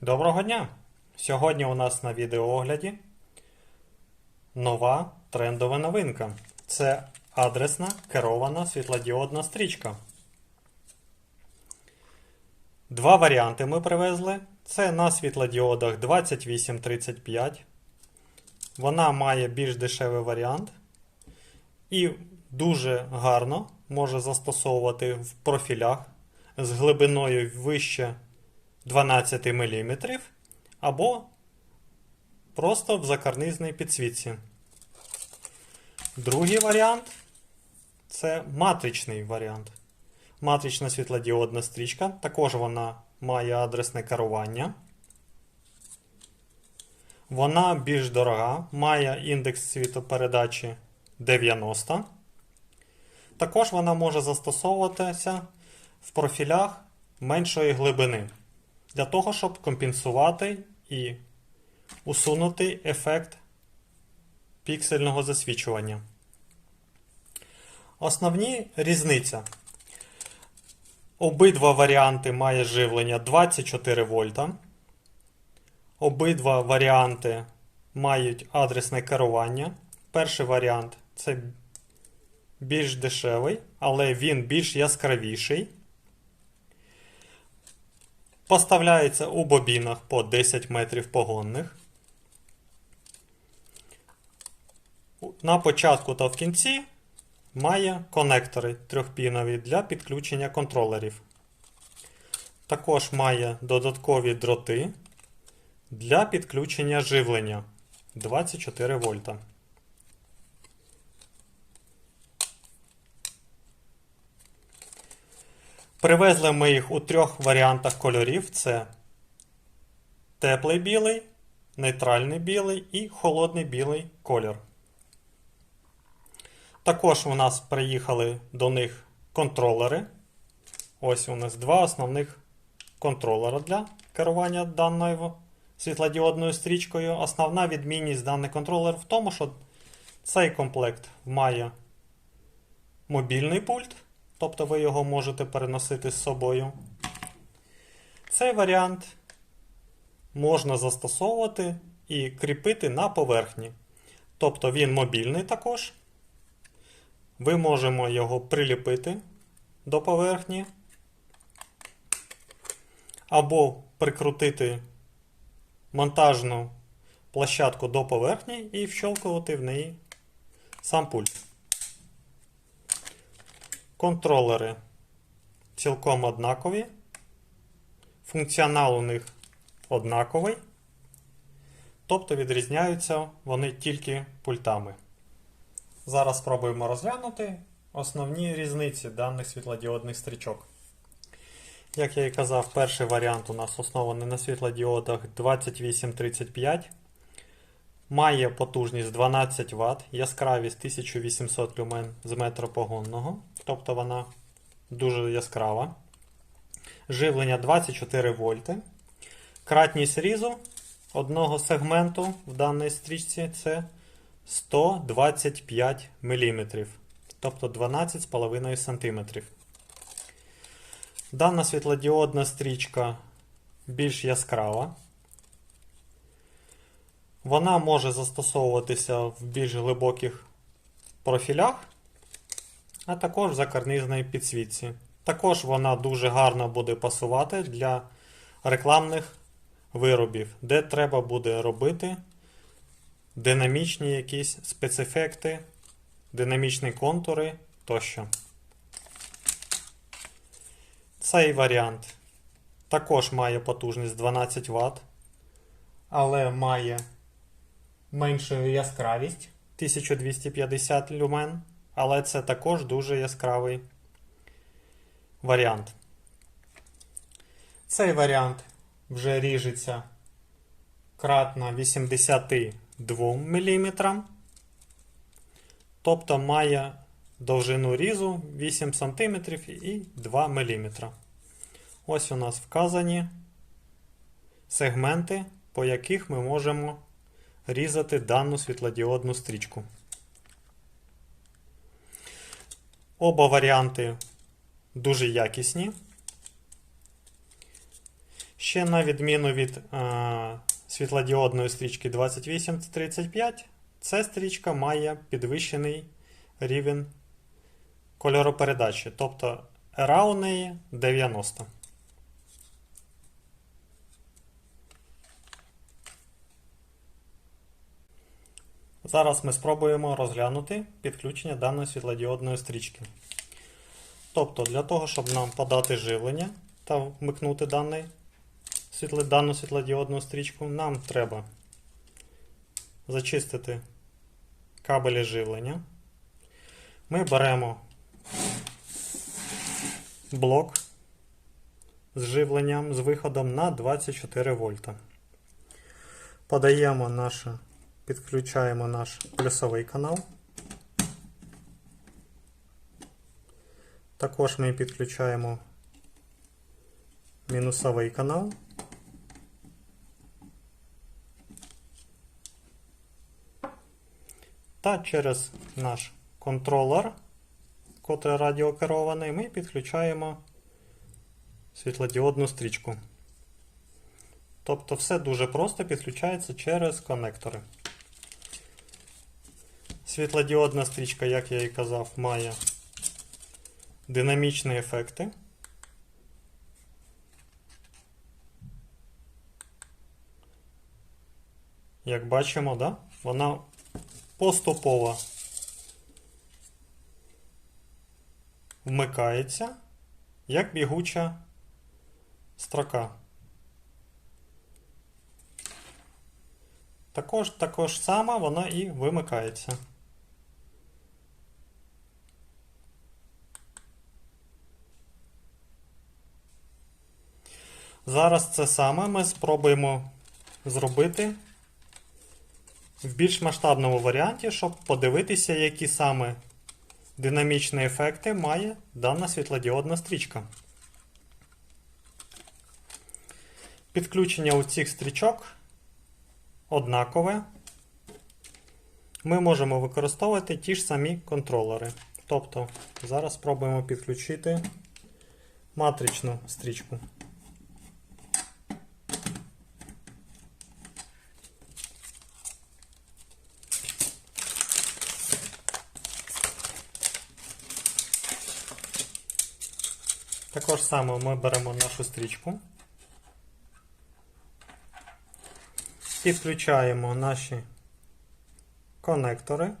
Доброго дня! Сьогодні у нас на відеоогляді нова трендова новинка. Це адресна керована світлодіодна стрічка. Два варіанти ми привезли. Це на світлодіодах 2835. Вона має більш дешевий варіант і дуже гарно може застосовувати в профілях з глибиною вище 12 мм або просто в закарнизній підсвітці. Другий варіант це матричний варіант. Матрична світлодіодна стрічка. Також вона має адресне керування. Вона більш дорога, має індекс світопередачі 90. Також вона може застосовуватися в профілях меншої глибини для того, щоб компенсувати і усунути ефект піксельного засвічування. Основні різниця. Обидва варіанти має живлення 24 вольта. Обидва варіанти мають адресне керування. Перший варіант це більш дешевий, але він більш яскравіший. Поставляється у бобінах по 10 метрів погонних. На початку та в кінці має конектори трьохпінові для підключення контролерів. Також має додаткові дроти для підключення живлення 24 вольта. Привезли ми їх у трьох варіантах кольорів: це теплий білий, нейтральний білий і холодний білий колір. Також у нас приїхали до них контролери. Ось у нас два основних контролера для керування даною світлодіодною стрічкою. Основна відмінність даних контролерів в тому, що цей комплект має мобільний пульт, тобто ви його можете переносити з собою. Цей варіант можна застосовувати і кріпити на поверхні. Тобто він мобільний також. Ви можемо його приліпити до поверхні, або прикрутити монтажну площадку до поверхні і вщолкувати в неї сам пульт. Контролери цілком однакові. Функціонал у них однаковий. Тобто відрізняються вони тільки пультами. Зараз спробуємо розглянути основні різниці даних світлодіодних стрічок. Як я і казав, перший варіант у нас оснований на світлодіодах 2835. Має потужність 12 Вт, яскравість 1800 люмен з метра погонного, тобто вона дуже яскрава. Живлення 24 вольти. Кратність різу одного сегменту в даній стрічці це 125 мм, тобто 12,5 см. Дана світлодіодна стрічка більш яскрава. Вона може застосовуватися в більш глибоких профілях, а також в закарнизній підсвітці. Також вона дуже гарно буде пасувати для рекламних виробів, де треба буде робити динамічні якісь спецефекти, динамічні контури тощо. Цей варіант також має потужність 12 Вт, але має меншу яскравість 1250 люмен, але це також дуже яскравий варіант. Цей варіант вже ріжеться кратно 82 мм, тобто має довжину різу 8 см і 2 мм. Ось у нас вказані сегменти, по яких ми можемо різати дану світлодіодну стрічку. Оба варіанти дуже якісні. Ще на відміну від е, світлодіодної стрічки 2835, ця стрічка має підвищений рівень кольоропередачі, тобто RA неї 90. Зараз ми спробуємо розглянути підключення даної світлодіодної стрічки. Тобто, для того, щоб нам подати живлення та вмикнути даний, дану світлодіодну стрічку, нам треба зачистити кабелі живлення. Ми беремо блок з живленням з виходом на 24 вольта. Подаємо наше, підключаємо наш плюсовий канал. Також ми підключаємо мінусовий канал. Та через наш контролер, котрий радіокерований, ми підключаємо світлодіодну стрічку. Тобто все дуже просто підключається через конектори. Світлодіодна стрічка, як я і казав, має динамічні ефекти. Як бачимо, да? вона поступово вмикається як бігуча строка. Також також саме вона і вимикається. Зараз це саме ми спробуємо зробити в більш масштабному варіанті, щоб подивитися, які саме динамічні ефекти має дана світлодіодна стрічка. Підключення у цих стрічок однакове. Ми можемо використовувати ті ж самі контролери. Тобто, зараз спробуємо підключити матричну стрічку. Також саме ми беремо нашу стрічку, підключаємо наші конектори,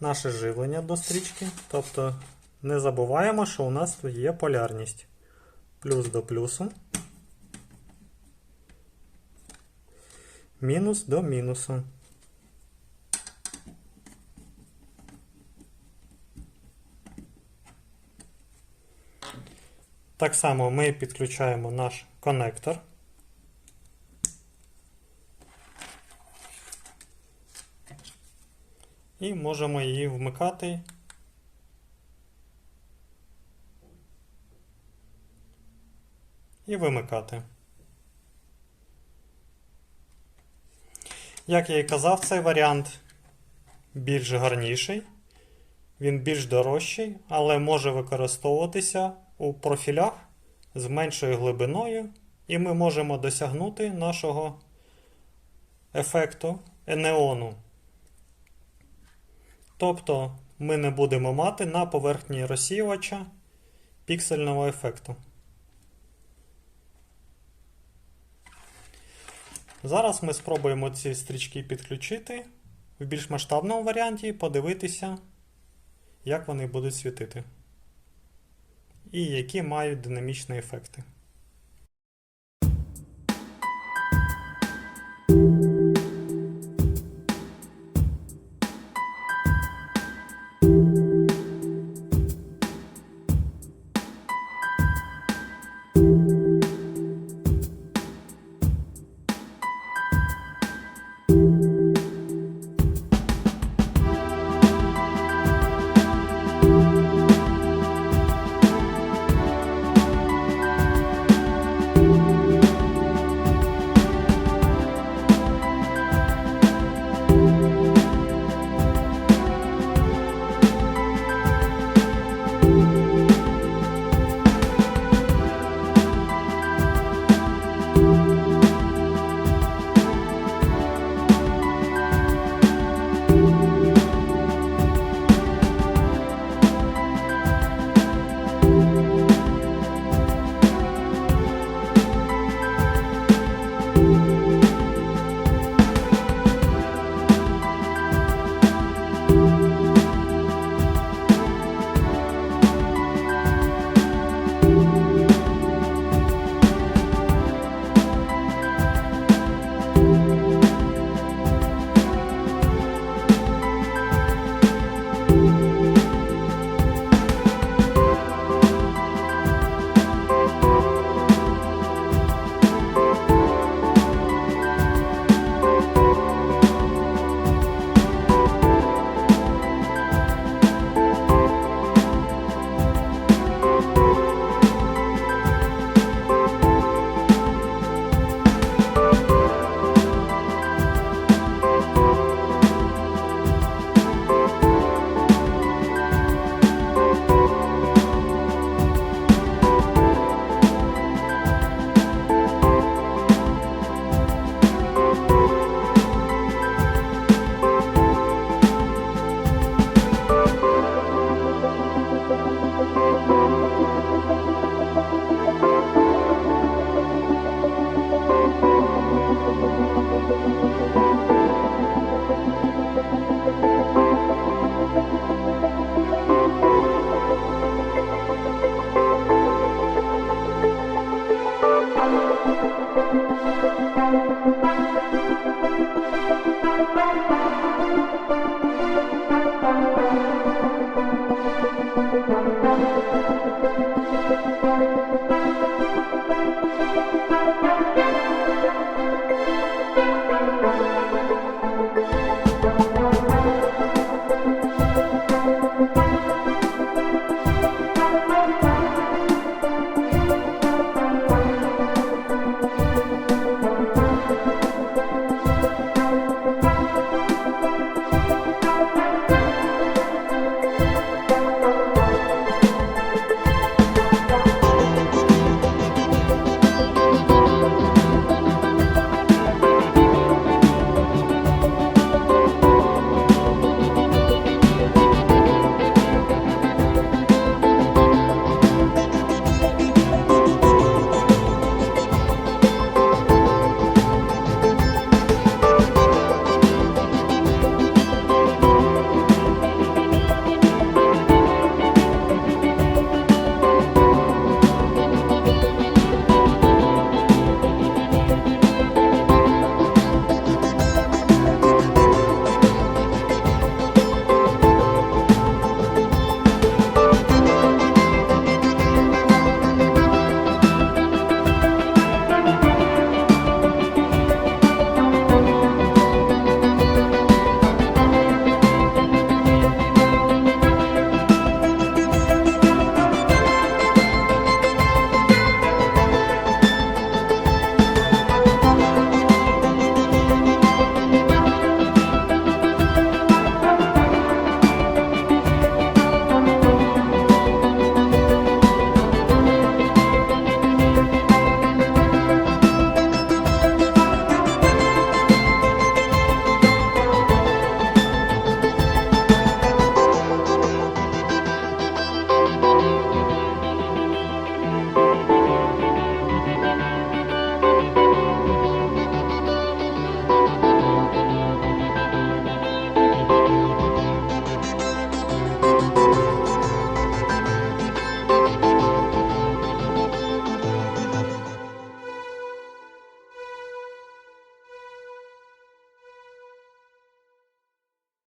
наше живлення до стрічки. Тобто не забуваємо, що у нас тут є полярність плюс до плюсу, мінус до мінусу. Так само ми підключаємо наш конектор. І можемо її вмикати. І вимикати. Як я і казав, цей варіант більш гарніший, він більш дорожчий, але може використовуватися у профілях з меншою глибиною, і ми можемо досягнути нашого ефекту енеону. Тобто ми не будемо мати на поверхні розсіювача піксельного ефекту. Зараз ми спробуємо ці стрічки підключити в більш масштабному варіанті і подивитися, як вони будуть світити і які мають динамічні ефекти.